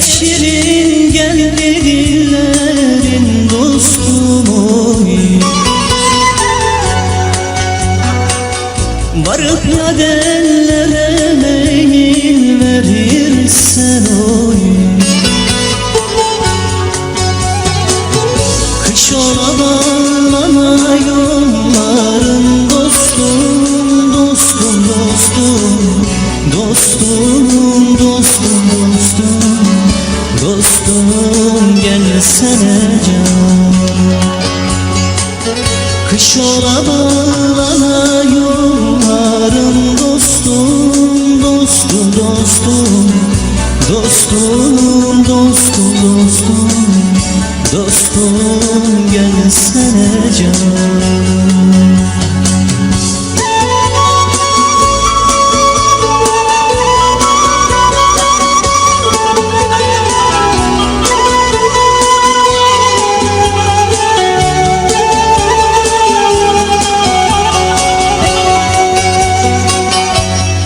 şirin gel dillerin dostum oy. Varıp meyil verirsen oy. Kış ola bağlana yolların gelsene can. Kış ola bağlana yolların dostum, dostum, dostum. Dostum, dostum, dostum Dostum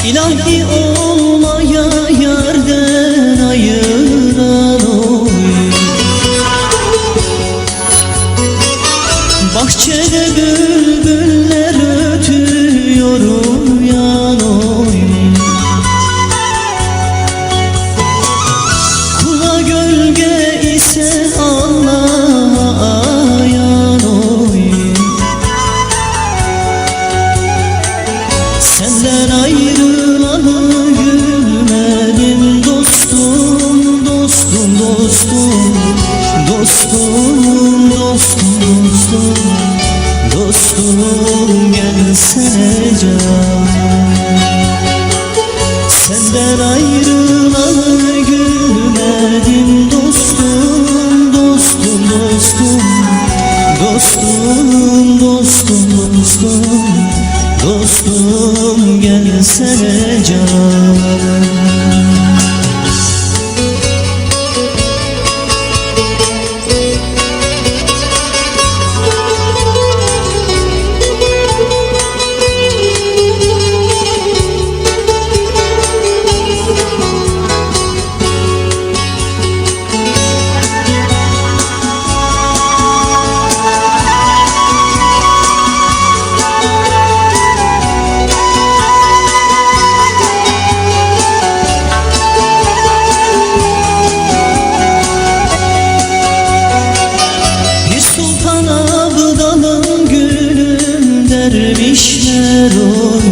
İlahi olmaya yerden ayıran oy. Bahçede bülbüller ötüyor uyan oy. Kula gölge ise Allah'a ayan oy. Senden dostum, dostum Dostum, dostum, dostum gelsene can Senden ayrılalı gülmedim dostum, dostum, dostum Dostum, dostum, dostum Dostum gelsene can oy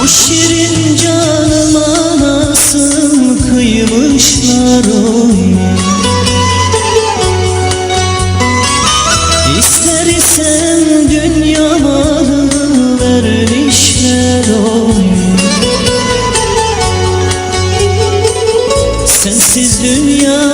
Bu şirin canıma nasıl kıymışlar oy İster isen dünya malı vermişler oy Sensiz dünya